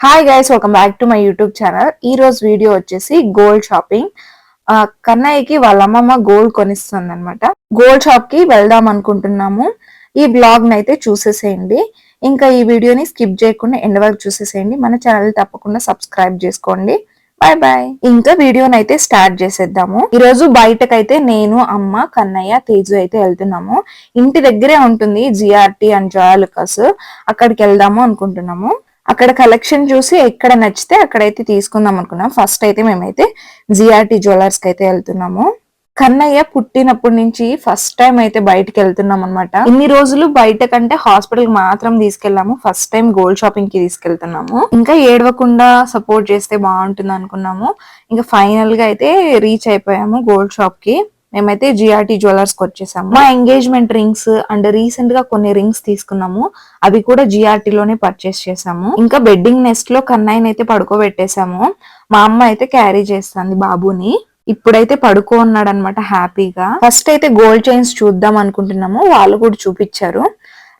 Hi guys welcome back to my YouTube channel ఈ రోజు video వచ్చేసి గోల్డ్ షాపింగ్ కన్నయ్యకి వాళ్ళ అమ్మమ్మ గోల్డ్ కొనిస్తుంది అనమాట గోల్డ్ షాప్కి వెళ్దాం అనుకుంటున్నాము. ఈ బ్లాగ్ అయితే చూసేసేయండి. ఇంకా ఈ వీడియోని స్కిప్ చేయకుండా ఎండ్ వరకు చూసేసేయండి. మన ఛానల్ తప్పకుండా సబ్స్క్రైబ్ చేసుకోండి. బాయ్ బాయ్ ఇంకా వీడియోని అయితే స్టార్ట్ చేసేద్దాము. ఈ రోజు బయటకైతే నేను అమ్మ కన్నయ్య తేజు అయితే వెళ్తున్నాము. ఇంటి దగ్గరే ఉంటుంది జిఆర్టీ అండ్ జాయలుకస్ అక్కడికి వెళ్దాము అనుకుంటున్నాము. అక్కడ కలెక్షన్ చూసి ఎక్కడ నచ్చితే అక్కడైతే తీసుకుందాం అనుకున్నాం. ఫస్ట్ అయితే మేమైతే జిఆర్టీ జ్యువెలర్స్కి అయితే వెళ్తున్నాము. కన్నయ్య పుట్టినప్పటి నుంచి ఫస్ట్ టైం అయితే బయటకి వెళ్తున్నాం అనమాట ఇన్ని రోజులు బయట కంటే హాస్పిటల్ మాత్రం తీసుకెళ్ళాము ఫస్ట్ టైం గోల్డ్ షాపింగ్కి తీసుకెళ్తున్నాము. ఇంకా ఏడవకుండా సపోర్ట్ చేస్తే బాగుంటుంది అనుకున్నాము. ఇంకా ఫైనల్గా అయితే రీచ్ అయిపోయాము గోల్డ్ షాప్కి మేమైతే జిఆర్టీ జ్యువెలర్స్కి వచ్చేసాము. మా ఎంగేజ్మెంట్ రింగ్స్ అండ్ రీసెంట్గా కొన్ని రింగ్స్ తీసుకున్నాము. అవి కూడా జిఆర్టీలోనే పర్చేస్ చేసాము. ఇంకా బెడ్డింగ్ నెస్ట్లో కన్నయ్యని అయితే పడుకోబెట్టేసాము. మా అమ్మ అయితే క్యారీ చేస్తుంది బాబుని. ఇప్పుడైతే పడుకో ఉన్నాడు అనమాట హ్యాపీగా ఫస్ట్ అయితే గోల్డ్ చైన్స్ చూద్దాం అనుకుంటున్నాము. వాళ్ళు కూడా చూపించారు.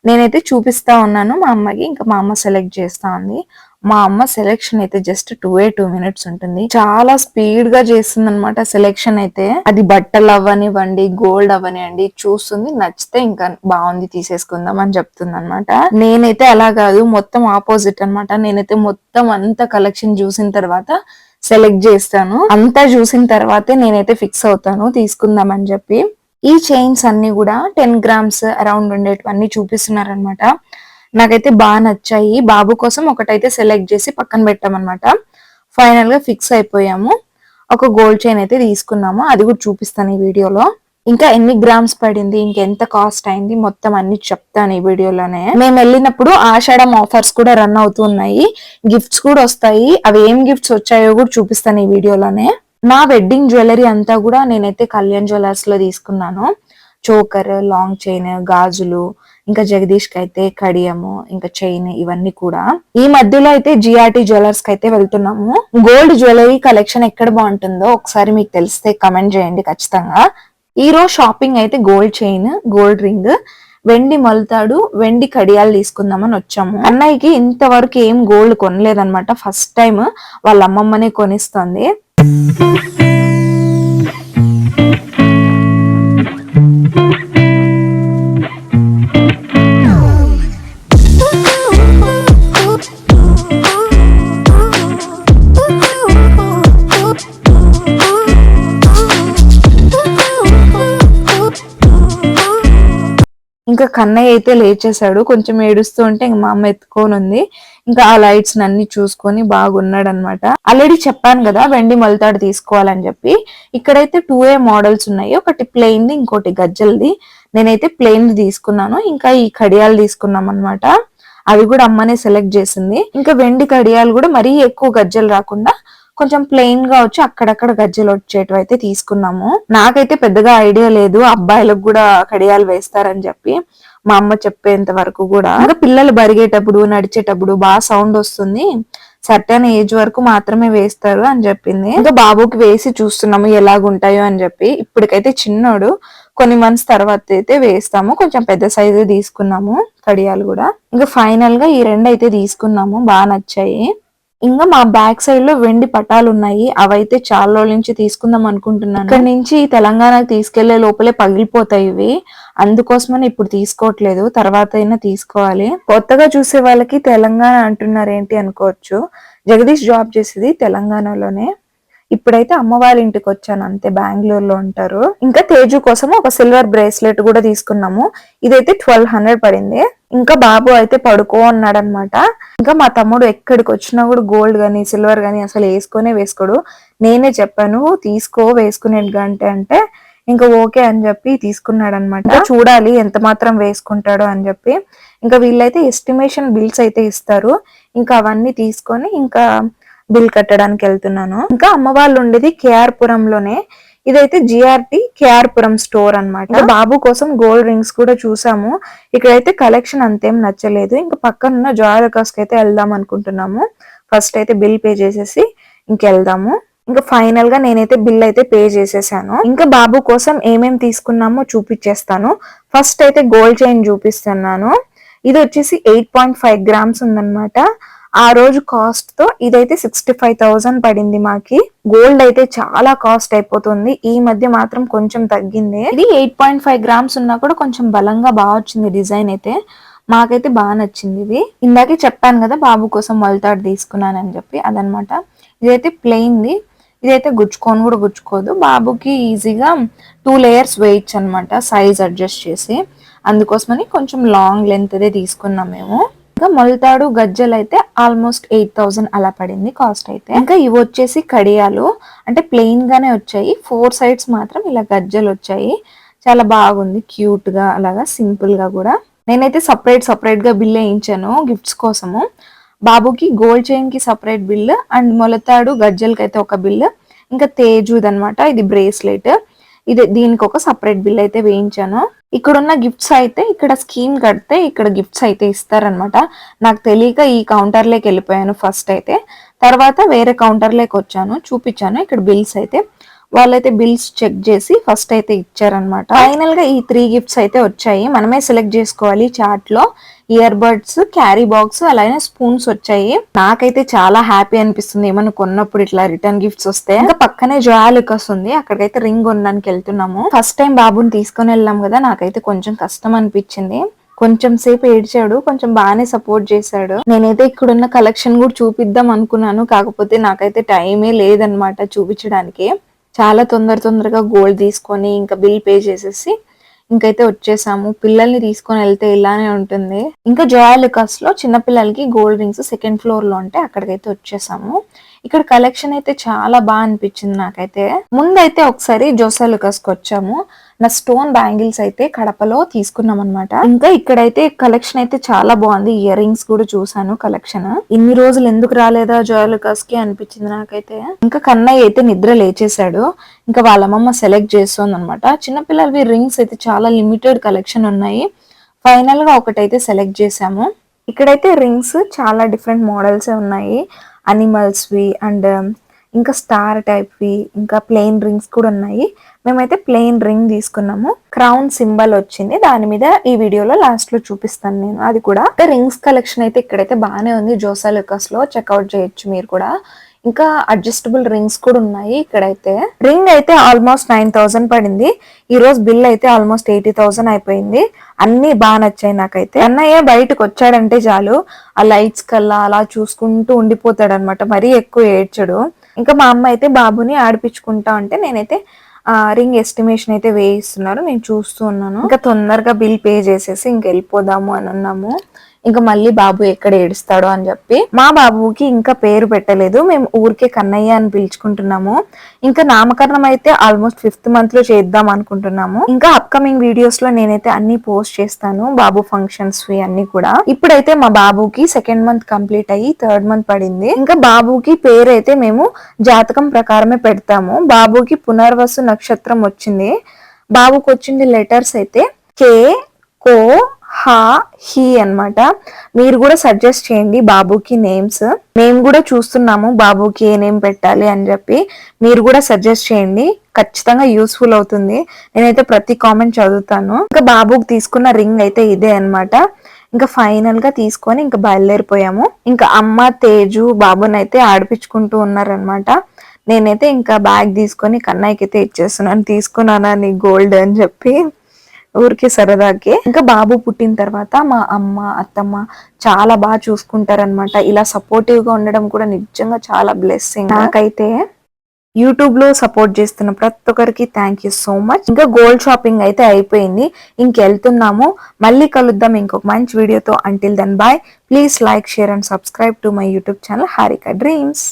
నేనైతే చూపిస్తా ఉన్నాను మా అమ్మకి. ఇంకా మా అమ్మ సెలెక్ట్ చేస్తా ఉంది. మా అమ్మ సెలెక్షన్ అయితే just two a two minutes ఉంటుంది. చాలా స్పీడ్గా చేస్తుంది అనమాట సెలెక్షన్ అయితే. అది బట్టలు అవ్వనివ్వండి గోల్డ్ అవ్వనివ్వండి చూస్తుంది నచ్చితే ఇంకా బాగుంది తీసేసుకుందాం అని చెప్తుంది అనమాట నేనైతే అలా కాదు మొత్తం ఆపోజిట్ అన్నమాట. నేనైతే మొత్తం అంత కలెక్షన్ చూసిన తర్వాత సెలెక్ట్ చేస్తాను. అంతా చూసిన తర్వాతే నేనైతే ఫిక్స్ అవుతాను తీసుకుందాం అని చెప్పి. ఈ చైన్స్ అన్ని కూడా టెన్ గ్రామ్స్ అరౌండ్ ఉండేటివన్నీ చూపిస్తున్నారనమాట నాకైతే బాగా నచ్చాయి. బాబు కోసం ఒకటైతే సెలెక్ట్ చేసి పక్కన పెట్టామన్నమాట. ఫైనల్గా ఫిక్స్ అయిపోయాము. ఒక గోల్డ్ చైన్ అయితే తీసుకున్నాము. అది కూడా చూపిస్తాను ఈ వీడియోలో. ఇంకా ఎన్ని గ్రామ్స్ పడింది ఇంకెంత కాస్ట్ అయింది మొత్తం అన్ని చెప్తాను ఈ వీడియోలోనే. మేము వెళ్ళినప్పుడు ఆషాఢం ఆఫర్స్ కూడా రన్ అవుతున్నాయి గిఫ్ట్స్ కూడా వస్తాయి. అవి ఏం గిఫ్ట్స్ వచ్చాయో కూడా చూపిస్తాను ఈ వీడియోలోనే. నా వెడ్డింగ్ జ్యువెలరీ అంతా కూడా నేనైతే కళ్యాణ్ జ్యువెలర్స్లో తీసుకున్నాను. చోకర్ లాంగ్ చైన్ గాజులు ఇంకా జగదీష్కి అయితే కడియము ఇంకా చైన్ ఇవన్నీ కూడా. ఈ మధ్యలో అయితే జిఆర్టీ జ్యువెలర్స్కి అయితే వెళ్తున్నాము. గోల్డ్ జ్యువెలరీ కలెక్షన్ ఎక్కడ బాగుంటుందో ఒకసారి మీకు తెలిస్తే కమెంట్ చేయండి ఖచ్చితంగా. ఈ రోజు షాపింగ్ అయితే గోల్డ్ చైన్ గోల్డ్ రింగ్ వెండి మొలతాడు వెండి కడియాలు తీసుకుందామని వచ్చాము. అన్నయ్యకి ఇంతవరకు ఏం గోల్డ్ కొనలేదన్నమాట. ఫస్ట్ టైం వాళ్ళ అమ్మమ్మనే కొనిస్తుంది. ఇంకా కన్నయ్య అయితే లేచేశాడు. కొంచెం ఏడుస్తూ ఉంటే ఇంక మా అమ్మ ఎత్తుకొని ఉంది ఇంకా ఆ లైట్స్ అన్ని చూసుకొని బాగున్నాడు అనమాట ఆల్రెడీ చెప్పాను కదా వెండి మొలతాడు తీసుకోవాలని చెప్పి. ఇక్కడైతే టూ ఏ మోడల్స్ ఉన్నాయి. ఒకటి ప్లెయిన్ది ఇంకోటి గజ్జల్ది. నేనైతే ప్లెయిన్ ది తీసుకున్నాను. ఇంకా ఈ కడియాలు తీసుకున్నాం అనమాట అవి కూడా అమ్మనే సెలెక్ట్ చేసింది. ఇంకా వెండి కడియాలు కూడా మరీ ఎక్కువ గజ్జలు రాకుండా కొంచెం ప్లెయిన్గా వచ్చి అక్కడక్కడ గజ్జలు వచ్చేటివి అయితే తీసుకున్నాము. నాకైతే పెద్దగా ఐడియా లేదు. అబ్బాయిలకు కూడా కడియాలు వేస్తారని చెప్పి మా అమ్మ చెప్పేంత వరకు కూడా. ఇంకా పిల్లలు బరిగేటప్పుడు నడిచేటప్పుడు బాగా సౌండ్ వస్తుంది. సర్టన్ ఏజ్ వరకు మాత్రమే వేస్తారు అని చెప్పింది. ఇంకా బాబుకి వేసి చూస్తున్నాము ఎలాగుంటాయో అని చెప్పి. ఇప్పటికైతే చిన్నోడు. కొన్ని మంత్స్ తర్వాత అయితే వేస్తాము. కొంచెం పెద్ద సైజు తీసుకున్నాము కడియాలు కూడా. ఇంకా ఫైనల్గా ఈ రెండు అయితే తీసుకున్నాము. బాగా నచ్చాయి. ఇంకా మా బ్యాక్ సైడ్లో వెండి పటాలు ఉన్నాయి అవైతే చాలా రోజుల నుంచి తీసుకుందాం అనుకుంటున్నాను. ఇక్కడ నుంచి తెలంగాణకు తీసుకెళ్ళే లోపలే పగిలిపోతాయి ఇవి. అందుకోసమని ఇప్పుడు తీసుకోవట్లేదు. తర్వాత అయినా తీసుకోవాలి. కొత్తగా చూసే వాళ్ళకి తెలంగాణ అంటున్నారు ఏంటి అనుకోవచ్చు. జగదీష్ జాబ్ చేసేది తెలంగాణలోనే. ఇప్పుడైతే అమ్మ వాళ్ళ ఇంటికి వచ్చాను అంతే బెంగళూరులో ఉంటారు. ఇంకా తేజు కోసం ఒక సిల్వర్ బ్రేస్లెట్ కూడా తీసుకున్నాము. ఇదైతే ట్వెల్వ్ హండ్రెడ్ పడింది. ఇంకా బాబు అయితే పడుకో అన్నాడు అనమాట ఇంకా మా తమ్ముడు ఎక్కడికి వచ్చినా కూడా గోల్డ్ గానీ సిల్వర్ గానీ అసలు వేసుకొనే వేసుకోడు. నేనే చెప్పాను తీసుకో వేసుకునే అంటే అంటే ఇంకా ఓకే అని చెప్పి తీసుకున్నాడు అనమాట చూడాలి ఎంత మాత్రం వేసుకుంటాడో అని చెప్పి. ఇంకా వీళ్ళైతే ఎస్టిమేషన్ బిల్స్ అయితే ఇస్తారు. ఇంకా అవన్నీ తీసుకొని ఇంకా బిల్ కట్టడానికి వెళ్తున్నాను. ఇంకా అమ్మ వాళ్ళు ఉండేది కేఆర్ పురంలోనే ఇదైతే జిఆర్టీ కేఆర్ పురం స్టోర్ అనమాట బాబు కోసం గోల్డ్ రింగ్స్ కూడా చూసాము. ఇక్కడైతే కలెక్షన్ అంతేం నచ్చలేదు. ఇంకా పక్కన ఉన్న జాయలకాస్కి అయితే వెళ్దాం అనుకుంటున్నాము. ఫస్ట్ అయితే బిల్ పే చేసేసి ఇంకెళ్దాము ఇంకా ఫైనల్గా నేనైతే బిల్ అయితే పే చేసేసాను. ఇంకా బాబు కోసం ఏమేం తీసుకున్నామో చూపించేస్తాను ఫస్ట్ అయితే గోల్డ్ చైన్ చూపిస్తున్నాను. ఇది వచ్చేసి ఎయిట్ పాయింట్ ఫైవ్ గ్రామ్స్ ఉందన్నమాట. ఆ రోజు కాస్ట్తో ఇదైతే సిక్స్టీ ఫైవ్ థౌజండ్ పడింది మాకి. గోల్డ్ అయితే చాలా కాస్ట్ అయిపోతుంది. ఈ మధ్య మాత్రం కొంచెం తగ్గింది. ఇది ఎయిట్ పాయింట్ ఫైవ్ గ్రామ్స్ ఉన్నా కూడా కొంచెం బలంగా బాగా వచ్చింది డిజైన్ అయితే. మాకైతే బాగా నచ్చింది ఇది. ఇందాకే చెప్పాను కదా బాబు కోసం మొలతాడు తీసుకున్నానని చెప్పి అదనమాట. ఇదైతే ప్లెయిన్ది ఇదైతే గుచ్చుకొని కూడా గుచ్చుకోదు. బాబుకి ఈజీగా టూ లేయర్స్ వేయచ్చు అనమాట సైజ్ అడ్జస్ట్ చేసి. అందుకోసమని కొంచెం లాంగ్ లెంత్ అదే తీసుకున్నాం మేము. ఇంకా మొలతాడు గజ్జలు అయితే ఆల్మోస్ట్ ఎయిట్ థౌసండ్ అలా పడింది కాస్ట్ అయితే. ఇంకా ఇవి వచ్చేసి కడియాలు. అంటే ప్లెయిన్ గానే వచ్చాయి. ఫోర్ సైడ్స్ మాత్రం ఇలా గజ్జలు వచ్చాయి. చాలా బాగుంది క్యూట్గా అలాగా సింపుల్గా కూడా. నేనైతే సపరేట్ సపరేట్గా బిల్ వేయించాను గిఫ్ట్స్ కోసము. బాబుకి గోల్డ్ చైన్కి సపరేట్ బిల్ అండ్ మొలతాడు గజ్జలకి అయితే ఒక బిల్. ఇంకా తేజుద్ అనమాట ఇది బ్రేస్లెట్ ఇది దీనికి ఒక సపరేట్ బిల్ అయితే వేయించాను. ఇక్కడ ఉన్న గిఫ్ట్స్ అయితే ఇక్కడ స్కీమ్ కడితే ఇక్కడ గిఫ్ట్స్ అయితే ఇస్తారనమాట నాకు తెలియక ఈ కౌంటర్లోకి వెళ్ళిపోయాను ఫస్ట్ అయితే. తర్వాత వేరే కౌంటర్లోకి వచ్చాను చూపించాను. ఇక్కడ బిల్స్ అయితే వాళ్ళైతే బిల్స్ చెక్ చేసి ఫస్ట్ అయితే ఇచ్చారనమాట ఫైనల్గా ఈ త్రీ గిఫ్ట్స్ అయితే వచ్చాయి. మనమే సెలెక్ట్ చేసుకోవాలి చాట్లో. ఇయర్ బడ్స్ క్యారీ బాక్స్ అలాగే స్పూన్స్ వచ్చాయి. నాకైతే చాలా హ్యాపీ అనిపిస్తుంది. ఏమన్నా కొన్నప్పుడు ఇట్లా రిటర్న్ గిఫ్ట్స్ వస్తే. ఇంకా పక్కనే జోయాలికస్ ఉంది అక్కడికైతే రింగ్ కొనడానికి వెళ్తున్నాము. ఫస్ట్ టైం బాబుని తీసుకొని వెళ్ళాం కదా నాకైతే కొంచెం కష్టం అనిపించింది. కొంచెం సేపు ఏడ్చాడు. కొంచెం బాగానే సపోర్ట్ చేశాడు. నేనైతే ఇక్కడున్న కలెక్షన్ కూడా చూపిద్దాం అనుకున్నాను. కాకపోతే నాకైతే టైమే లేదనమాట చూపించడానికి. చాలా తొందర తొందరగా గోల్డ్ తీసుకొని ఇంకా బిల్ పే చేసేసి ఇంకైతే వచ్చేసాము. పిల్లల్ని తీసుకొని వెళ్తే ఇలానే ఉంటుంది. ఇంకా జోయాలికాస్లో చిన్నపిల్లలకి గోల్డ్ రింగ్స్ సెకండ్ ఫ్లోర్లో ఉంటే అక్కడికైతే వచ్చేసాము. ఇక్కడ కలెక్షన్ అయితే చాలా బాగా అనిపించింది నాకైతే. ముందైతే ఒకసారి జోసాలుకాస్కి వచ్చాము. నా స్టోన్ బ్యాంగిల్స్ అయితే కడపలో తీసుకున్నాం అనమాట ఇంకా ఇక్కడైతే కలెక్షన్ అయితే చాలా బాగుంది. ఇయర్ రింగ్స్ కూడా చూసాను కలెక్షన్. ఇన్ని రోజులు ఎందుకు రాలేదా జోయలుకాస్కి అనిపించింది నాకైతే. ఇంకా కన్నయ్య అయితే నిద్ర లేచేశాడు. ఇంకా వాళ్ళ అమ్మమ్మ సెలెక్ట్ చేస్తుంది అనమాట చిన్నపిల్లలవి రింగ్స్ అయితే చాలా లిమిటెడ్ కలెక్షన్ ఉన్నాయి. ఫైనల్గా ఒకటైతే సెలెక్ట్ చేసాము ఇక్కడైతే రింగ్స్ చాలా డిఫరెంట్ మోడల్స్ ఉన్నాయి. అనిమల్స్వి అండ్ ఇంకా స్టార్ టైప్వి ఇంకా ప్లెయిన్ రింగ్స్ కూడా ఉన్నాయి. మేమైతే ప్లెయిన్ రింగ్ తీసుకున్నాము. క్రౌన్ సింబల్ వచ్చింది. దాని మీద ఈ వీడియోలో లాస్ట్లో చూపిస్తాను నేను. అది కూడా రింగ్స్ కలెక్షన్ అయితే ఇక్కడైతే బాగానే ఉంది. జోసా లుకస్లో చెక్అవుట్ చేయొచ్చు మీరు కూడా. ఇంకా అడ్జస్టబుల్ రింగ్స్ కూడా ఉన్నాయి ఇక్కడైతే. రింగ్ అయితే ఆల్మోస్ట్ నైన్ థౌసండ్ పడింది. ఈ రోజు బిల్ అయితే ఆల్మోస్ట్ ఎయిటీ థౌసండ్ అయిపోయింది. అన్ని బాగా నచ్చాయి నాకైతే. అన్నయ్య బయటకు వచ్చాడంటే చాలు. ఆ లైట్స్ కల్లా అలా చూసుకుంటూ ఉండిపోతాడు అనమాట మరీ ఎక్కువ ఏడ్చడు. ఇంకా మా అమ్మ అయితే బాబుని ఆడిపించుకుంటా అంటే నేనైతే రింగ్ ఎస్టిమేషన్ అయితే వేయిస్తున్నారు. నేను చూస్తూ ఉన్నాను. ఇంకా తొందరగా బిల్ పే చేసేసి ఇంక వెళ్ళిపోదాము అని అన్నాము ఇంకా మళ్ళీ బాబు ఎక్కడ ఏడుస్తాడో అని చెప్పి మా బాబుకి ఇంకా పేరు పెట్టలేదు. మేము ఊరికే కన్నయ్య అని పిలుచుకుంటున్నాము. ఇంకా నామకరణం అయితే ఆల్మోస్ట్ ఫిఫ్త్ మంత్లో చేద్దాం అనుకుంటున్నాము. ఇంకా అప్కమింగ్ వీడియోస్లో నేనైతే అన్ని పోస్ట్ చేస్తాను. బాబు ఫంక్షన్స్ అన్ని కూడా. ఇప్పుడైతే మా బాబుకి సెకండ్ మంత్ కంప్లీట్ అయ్యి థర్డ్ మంత్ పడింది. ఇంకా బాబుకి పేరు అయితే మేము జాతకం ప్రకారమే పెడతాము. బాబుకి పునర్వసు నక్షత్రం వచ్చింది. బాబుకి వచ్చింది లెటర్స్ అయితే కే కో హా హీ అనమాట మీరు కూడా సజెస్ట్ చేయండి బాబుకి నేమ్స్ మేము కూడా చూస్తున్నాము బాబుకి ఏ నేమ్ పెట్టాలి అని చెప్పి. మీరు కూడా సజెస్ట్ చేయండి. ఖచ్చితంగా యూస్ఫుల్ అవుతుంది. నేనైతే ప్రతి కామెంట్ చదువుతాను. ఇంకా బాబుకి తీసుకున్న రింగ్ అయితే ఇదే అనమాట ఇంకా ఫైనల్గా తీసుకొని ఇంకా బయలుదేరిపోయాము. ఇంకా అమ్మ తేజు బాబునైతే ఆడిపించుకుంటూ ఉన్నారనమాట నేనైతే ఇంకా బ్యాగ్ తీసుకొని కన్నయ్యకి అయితే ఇచ్చేస్తున్నాను. తీసుకున్నానా నీ గోల్డ్ అని చెప్పి. ఊరికే సరదాకి. ఇంకా బాబు పుట్టిన తర్వాత మా అమ్మ అత్తమ్మ చాలా బాగా చూసుకుంటారనమాట ఇలా సపోర్టివ్గా ఉండడం కూడా నిజంగా చాలా బ్లెస్సింగ్ నాకైతే యూట్యూబ్లో సపోర్ట్ చేస్తున్న ప్రతి ఒక్కరికి థ్యాంక్ యూ సో మచ్ ఇంకా గోల్డ్ షాపింగ్ అయితే అయిపోయింది. ఇంకెళ్తున్నాము. మళ్ళీ కలుద్దాం ఇంకొక మంచి వీడియోతో until then bye please like share and subscribe to my YouTube channel Harika dreams